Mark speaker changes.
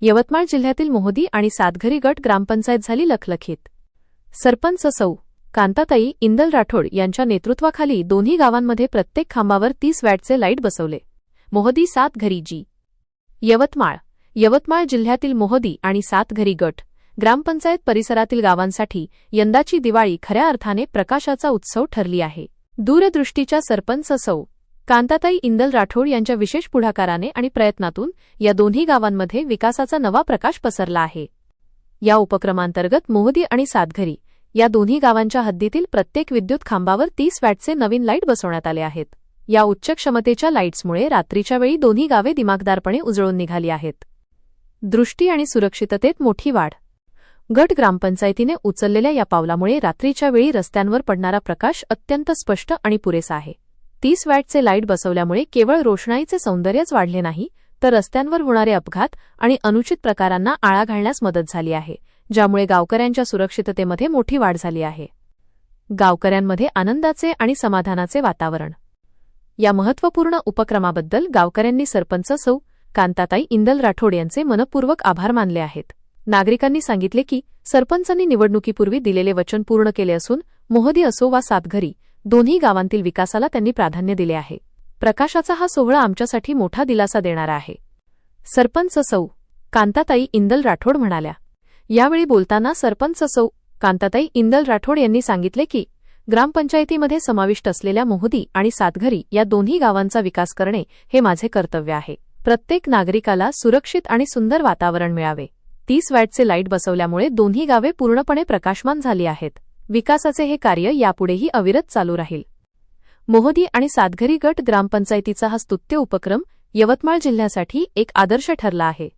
Speaker 1: यवतमाळ जिल्ह्यातील मोहदी आणि सातघरी गट ग्रामपंचायत झाली लखलखीत. सरपंच सौ. कांताताई इंदल राठोड यांच्या नेतृत्वाखाली दोन्ही गावांमध्ये प्रत्येक खांबावर तीस वॅटचे लाइट बसवले. मोहदी सात घरी जी. यवतमाळ. यवतमाळ जिल्ह्यातील मोहदी आणि सातघरी गट ग्रामपंचायत परिसरातील गावांसाठी यंदाची दिवाळी खऱ्या अर्थाने प्रकाशाचा उत्सव ठरली आहे. दूरदृष्टीच्या सरपंच सौ. कांताताई इंदल राठोड यांच्या विशेष पुढाकाराने आणि प्रयत्नातून या दोन्ही गावांमध्ये विकासाचा नवा प्रकाश पसरला आहे. या उपक्रमांतर्गत मोहदी आणि सातघरी या दोन्ही गावांच्या हद्दीतील प्रत्येक विद्युत खांबावर तीस वॅटचे नवीन लाइट बसवण्यात आले आहेत. या उच्च क्षमतेच्या लाईट्समुळे रात्रीच्या वेळी दोन्ही गावे दिमागदारपणे उजळून निघाली आहेत. दृष्टी आणि सुरक्षिततेत मोठी वाढ. गट ग्रामपंचायतीने उचललेल्या या पावलामुळे रात्रीच्या वेळी रस्त्यांवर पडणारा प्रकाश अत्यंत स्पष्ट आणि पुरेसा आहे. तीस वॅटचे लाइट बसवल्यामुळे केवळ रोषणाईचे सौंदर्यच वाढले नाही तर रस्त्यांवर होणारे अपघात आणि अनुचित प्रकारांना आळा घालण्यास मदत झाली आहे ज्यामुळे गावकऱ्यांच्या सुरक्षिततेमध्ये मोठी वाढ झाली आहे. गावकऱ्यांमध्ये आनंदाचे आणि समाधानाचे वातावरण. या महत्त्वपूर्ण उपक्रमाबद्दल गावकऱ्यांनी सरपंच सौ. कांताताई इंदल राठोड यांचे मनपूर्वक आभार मानले आहेत. नागरिकांनी सांगितले की सरपंचांनी निवडणुकीपूर्वी दिलेले वचन पूर्ण केले असून मोहदी असो वा सातघरी दोन्ही गावांतील विकासाला त्यांनी प्राधान्य दिले आहे. प्रकाशाचा हा सोहळा आमच्यासाठी मोठा दिलासा देणारा आहे. सरपंच सौ. कांताताई इंदल राठोड म्हणाल्या. यावेळी बोलताना सरपंच सौ. कांताताई इंदल राठोड यांनी सांगितले की ग्रामपंचायतीमध्ये समाविष्ट असलेल्या मोहदी आणि सातघरी या दोन्ही गावांचा विकास करणे हे माझे कर्तव्य आहे. प्रत्येक नागरिकाला सुरक्षित आणि सुंदर वातावरण मिळावे. तीस वॅटचे लाइट बसवल्यामुळे दोन्ही गावे पूर्णपणे प्रकाशमान झाली आहेत. विकासाचे हे कार्य यापुढेही अविरत चालू राहील. मोहदी आणि सातघरी गट ग्रामपंचायतीचा हा स्तुत्य उपक्रम यवतमाळ जिल्ह्यासाठी एक आदर्श ठरला आहे.